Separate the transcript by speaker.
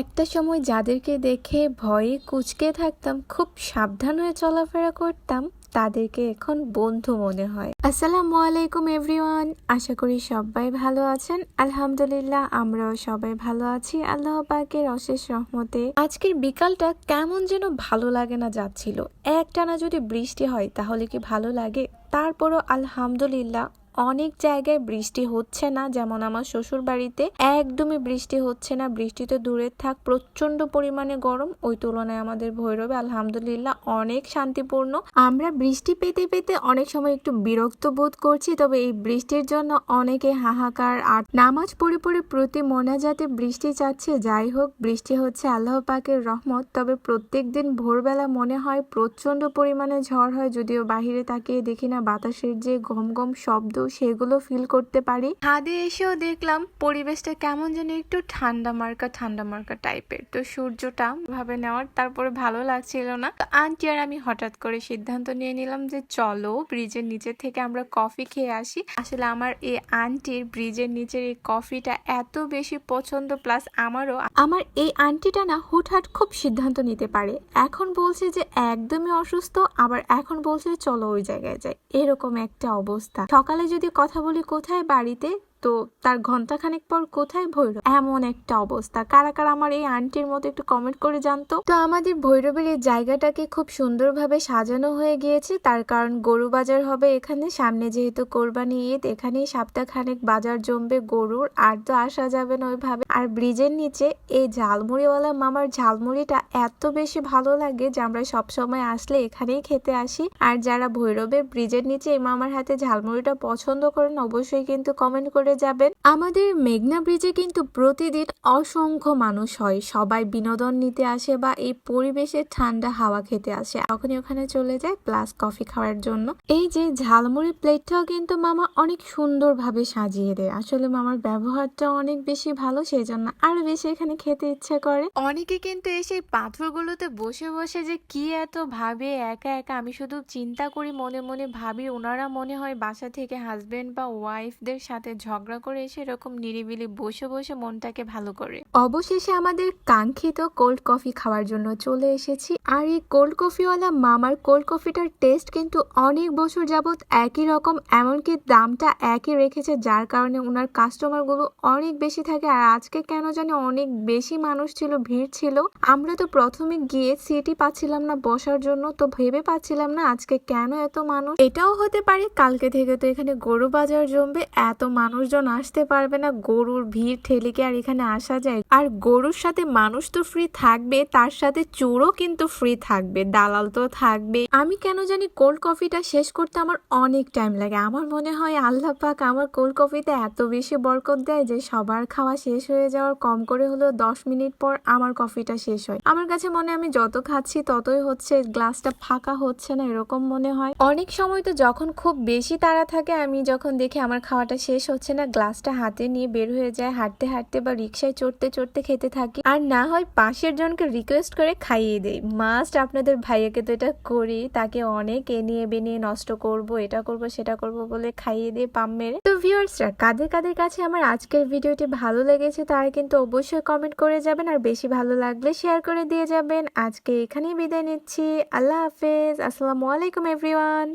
Speaker 1: একটা সময় যাদেরকে দেখে ভয়ে কুচকে থাকতাম, খুব সাবধান হয়ে চলাফেরা করতাম, তাদেরকে এখন বন্ধু মনে হয়। আসসালামু আলাইকুম এভরিওয়ান, আশা করি সবাই ভালো আছেন। আলহামদুলিল্লাহ, আমরাও সবাই ভালো আছি। আল্লাহ পাকের অশেষ রহমতে আজকের বিকালটা কেমন যেন ভালো লাগে না যাচ্ছিল। একটানা যদি বৃষ্টি হয়, তাহলে কি ভালো লাগে? তারপরও আলহামদুলিল্লাহ অনেক জায়গায় বৃষ্টি হচ্ছে না, যেমন আমার শ্বশুর বাড়িতে একদমই বৃষ্টি হচ্ছে না, বৃষ্টি তো দূরে থাক প্রচণ্ড পরিমাণে গরম, ওই তুলনায় আমাদের ভৈরবে আলহামদুলিল্লাহ অনেক শান্তিপূর্ণ। আমরা বৃষ্টি পেতে পেতে অনেক সময় একটু বিরক্ত বোধ করছি, তবে এই বৃষ্টির জন্য অনেকে হাহাকার, আর নামাজ পড়ে পড়ে প্রতি মোনাজাতে বৃষ্টি চাচ্ছে। যাই হোক, বৃষ্টি হচ্ছে আল্লাহ পাকের রহমত, তবে প্রত্যেক দিন ভোরবেলা মনে হয় প্রচণ্ড পরিমাণে ঝড় হয়, যদিও বাহিরে তাকিয়ে দেখি না, বাতাসের যে গম গম শব্দ সেগুলো ফিল করতে পারি। ছাদে এসেও দেখলাম পরিবেশটা কেমন যেন একটু ঠান্ডা মার্কা ঠান্ডা মার্কা টাইপের তো সূর্যটা ভাবে নেওয়ার তারপরে ভালো লাগছিল না। তো আন্টি আর আমি হঠাৎ করে সিদ্ধান্ত নিয়ে নিলাম যে চলো ব্রিজের নিচে থেকে আমরা কফি খেয়ে আসি। আসলে আমার এই আন্টির ব্রিজের নিচের এই কফিটা এত বেশি পছন্দ প্লাস আমারও আমার এই আন্টিটা না হুটহাট খুব সিদ্ধান্ত নিতে পারে। এখন বলছে যে একদমই অসুস্থ আবার এখন বলছে চলো ওই জায়গায় যাই। এরকম একটা অবস্থা। সকালে যদি কথা বলি কোথায়? বাড়িতে? তো তার ঘন্টাখানেক পর কোথায় ভৈরব? এমন একটা অবস্থা। কারা কারা আমার এই আন্টির মতো একটু কমেন্ট করে জানতো? তো আমাদের ভৈরবের এই জায়গাটাকে খুব সুন্দরভাবে সাজানো হয়ে গিয়েছে। তার কারণ গরু বাজার হবে এখানে। সামনে যেহেতু কোরবানি ঈদ, এখানেই সপ্তাহখানেক বাজার জমবে গরুর। আর তো আসা যাবে না ওইভাবে। আর ব্রিজের নিচে এই ঝালমুড়িওয়ালা মামার ঝালমুড়িটা এত বেশি ভালো লাগে যে আমরা সব সময় আসলে এখানেই খেতে আসি। আর যারা ভৈরবের ব্রিজের নিচে এই মামার হাতে ঝালমুড়িটা পছন্দ করেন, অবশ্যই কিন্তু কমেন্ট করে যাবেন। আমাদের মেঘনা ব্রিজে কিন্তু প্রতিদিন অসংখ্য মানুষ হয়। সবাই বিনোদন নিতে আসে বা এই পরিবেশে ঠান্ডা হাওয়া খেতে আসে। তখনই ওখানে চলে যায় প্লাস কফি খাওয়ার জন্য। এই যে ঝালমুড়ি প্লেটটাও কিন্তু মামা অনেক সুন্দরভাবে সাজিয়ে দেয়। আসলে মামার ব্যবহারটা অনেক বেশি ভালো সেই জন্য আরও বেশি এখানে খেতে ইচ্ছা করে। অনেকে কিন্তু এসে পাথরগুলোতে বসে বসে যে কি এত ভাবে একা একা, আমি শুধু চিন্তা করি, মনে মনে ভাবি, ওনারা মনে হয় বাসা থেকে হাজবেন্ড বা ওয়াইফদের সাথে ঝগড়া করে এসে এরকম নিরিবিলি বসে বসে মনটাকে ভালো করে। অবশেষে আমাদের কাঙ্ক্ষিত কোল্ড কফি খাওয়ার জন্য চলে এসেছি। আর এই কোল্ড কফিওয়ালা মামার কোল্ড কফিটার টেস্ট কিন্তু অনেক বছর যাবত একই রকম, এমনকি দামটা একই রেখেছে, যার কারণে ওনার কাস্টমারগুলো অনেক বেশি থাকে। আর আজকে কেন জানি অনেক বেশি মানুষ ছিল, ভিড় ছিল। আমরা তো প্রথমে গিয়ে সিটি পাচ্ছিলাম না বসার জন্য, তো ভেবে পাচ্ছিলাম না আজকে কেন এত মানুষ। এটাও হতে পারে, কালকে থেকে তো এখানে গরু বাজার জমবে, এত মানুষজন আসতে পারবে না, গরুর ভিড় ঠেলে কি আর এখানে আসা যায়। আর গরুর সাথে মানুষ তো ফ্রি থাকবে, তার সাথে চোরও কিন্তু ফ্রি থাকবে, দালাল তো থাকবে। আমি কেন জানি কোল্ড কফিটা শেষ করতে আমার অনেক টাইম লাগে। আমার মনে হয় আল্লাহ পাক আমার কোল্ড কফিতে এত বেশি বরকত দেয় যে সবার খাওয়া শেষ হয়ে যাওয়ার কম করে হলেও দশ মিনিট পর আমার কফিটা শেষ হয়। আমার কাছে মনে আমি যত খাচ্ছি ততই হচ্ছে গ্লাসটা ফাঁকা হচ্ছে না এরকম মনে হয়। অনেক সময় তো যখন খুব বেশি তাড়া থাকে, আমি যখন দেখি আমার খাওয়াটা শেষ হচ্ছে না গ্লাসটা হাতে নিয়ে বের হয়ে যায়, হাঁটতে হাঁটতে বা রিক্সায় চড়তে চড়তে খেতে থাকি। আর না হয় পাশের জনকে রিকোয়েস্ট করে খাইয়ে দেই। মাস্ট আপনাদের ভাইয়াকে তো এটা করি, তাকে অনেক এ নিয়ে বেনিয়ে নষ্ট করব, এটা করব, সেটা করব বলে খাইয়ে দিয়ে পাম মেরে। তো ভিউয়ার্সরা কাদের কাদের কাছে আমার আজকের ভিডিওটি ভালো লেগেছে, তারা কিন্তু অবশ্যই কমেন্ট করে যাবেন। আর বেশি ভালো লাগলে শেয়ার করে দিয়ে যাবেন। আজকে এখানেই বিদায় নিচ্ছি। আল্লাহ হাফেজ। আসসালামু আলাইকুম এভরিওয়ান